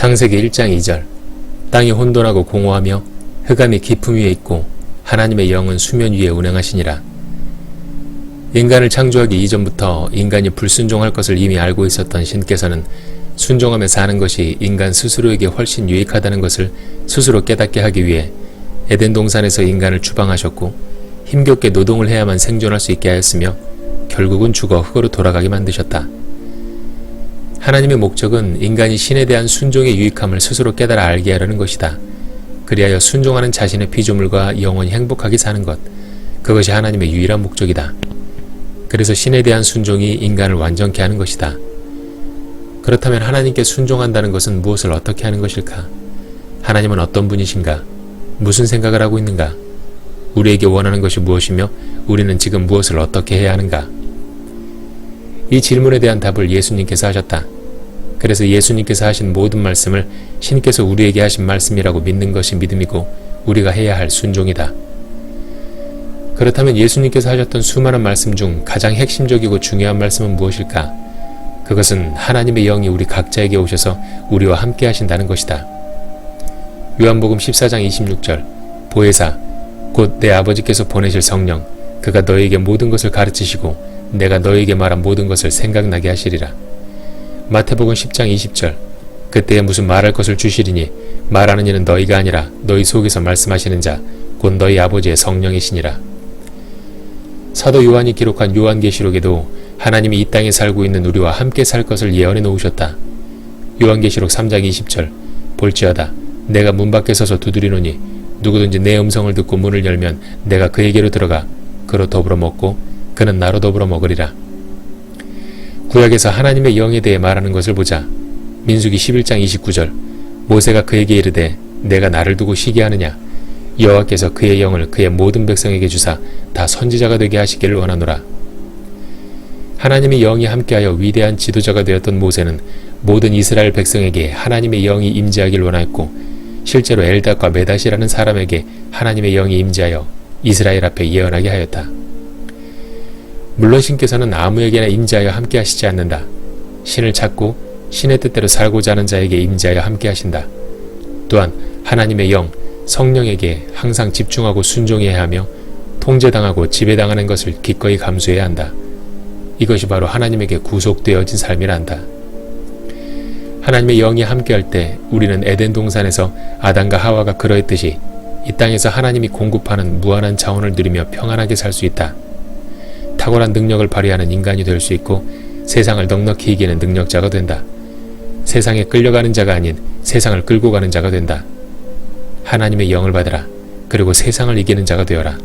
창세기 1장 2절 땅이 혼돈하고 공허하며 흑암이 깊음 위에 있고 하나님의 영은 수면 위에 운행하시니라. 인간을 창조하기 이전부터 인간이 불순종할 것을 이미 알고 있었던 신께서는 순종하며 사는 것이 인간 스스로에게 훨씬 유익하다는 것을 스스로 깨닫게 하기 위해 에덴 동산에서 인간을 주방하셨고 힘겹게 노동을 해야만 생존할 수 있게 하였으며 결국은 죽어 흙으로 돌아가게 만드셨다. 하나님의 목적은 인간이 신에 대한 순종의 유익함을 스스로 깨달아 알게 하려는 것이다. 그리하여 순종하는 자신의 피조물과 영원히 행복하게 사는 것. 그것이 하나님의 유일한 목적이다. 그래서 신에 대한 순종이 인간을 완전케 하는 것이다. 그렇다면 하나님께 순종한다는 것은 무엇을 어떻게 하는 것일까? 하나님은 어떤 분이신가? 무슨 생각을 하고 있는가? 우리에게 원하는 것이 무엇이며 우리는 지금 무엇을 어떻게 해야 하는가? 이 질문에 대한 답을 예수님께서 하셨다. 그래서 예수님께서 하신 모든 말씀을 신께서 우리에게 하신 말씀이라고 믿는 것이 믿음이고 우리가 해야 할 순종이다. 그렇다면 예수님께서 하셨던 수많은 말씀 중 가장 핵심적이고 중요한 말씀은 무엇일까? 그것은 하나님의 영이 우리 각자에게 오셔서 우리와 함께 하신다는 것이다. 요한복음 14장 26절 보혜사 곧 내 아버지께서 보내실 성령 그가 너에게 모든 것을 가르치시고 내가 너에게 말한 모든 것을 생각나게 하시리라. 마태복음 10장 20절 그때에 무슨 말할 것을 주시리니 말하는 이는 너희가 아니라 너희 속에서 말씀하시는 자 곧 너희 아버지의 성령이시니라. 사도 요한이 기록한 요한계시록에도 하나님이 이 땅에 살고 있는 우리와 함께 살 것을 예언해 놓으셨다. 요한계시록 3장 20절 볼지어다 내가 문 밖에 서서 두드리노니 누구든지 내 음성을 듣고 문을 열면 내가 그에게로 들어가 그로 더불어 먹고 그는 나로 더불어 먹으리라. 구약에서 하나님의 영에 대해 말하는 것을 보자. 민수기 11장 29절 모세가 그에게 이르되 내가 나를 두고 쉬게 하느냐 여호와께서 그의 영을 그의 모든 백성에게 주사 다 선지자가 되게 하시기를 원하노라. 하나님의 영이 함께하여 위대한 지도자가 되었던 모세는 모든 이스라엘 백성에게 하나님의 영이 임재하길 원하였고 실제로 엘닷과 메닷이라는 사람에게 하나님의 영이 임재하여 이스라엘 앞에 예언하게 하였다. 물론 신께서는 아무에게나 임재하여 함께 하시지 않는다. 신을 찾고 신의 뜻대로 살고자 하는 자에게 임재하여 함께 하신다. 또한 하나님의 영, 성령에게 항상 집중하고 순종해야 하며 통제당하고 지배당하는 것을 기꺼이 감수해야 한다. 이것이 바로 하나님에게 구속되어진 삶이란다. 하나님의 영이 함께할 때 우리는 에덴 동산에서 아담과 하와가 그러했듯이 이 땅에서 하나님이 공급하는 무한한 자원을 누리며 평안하게 살 수 있다. 탁월한 능력을 발휘하는 인간이 될 수 있고 세상을 넉넉히 이기는 능력자가 된다. 세상에 끌려가는 자가 아닌 세상을 끌고 가는 자가 된다. 하나님의 영을 받으라. 그리고 세상을 이기는 자가 되어라.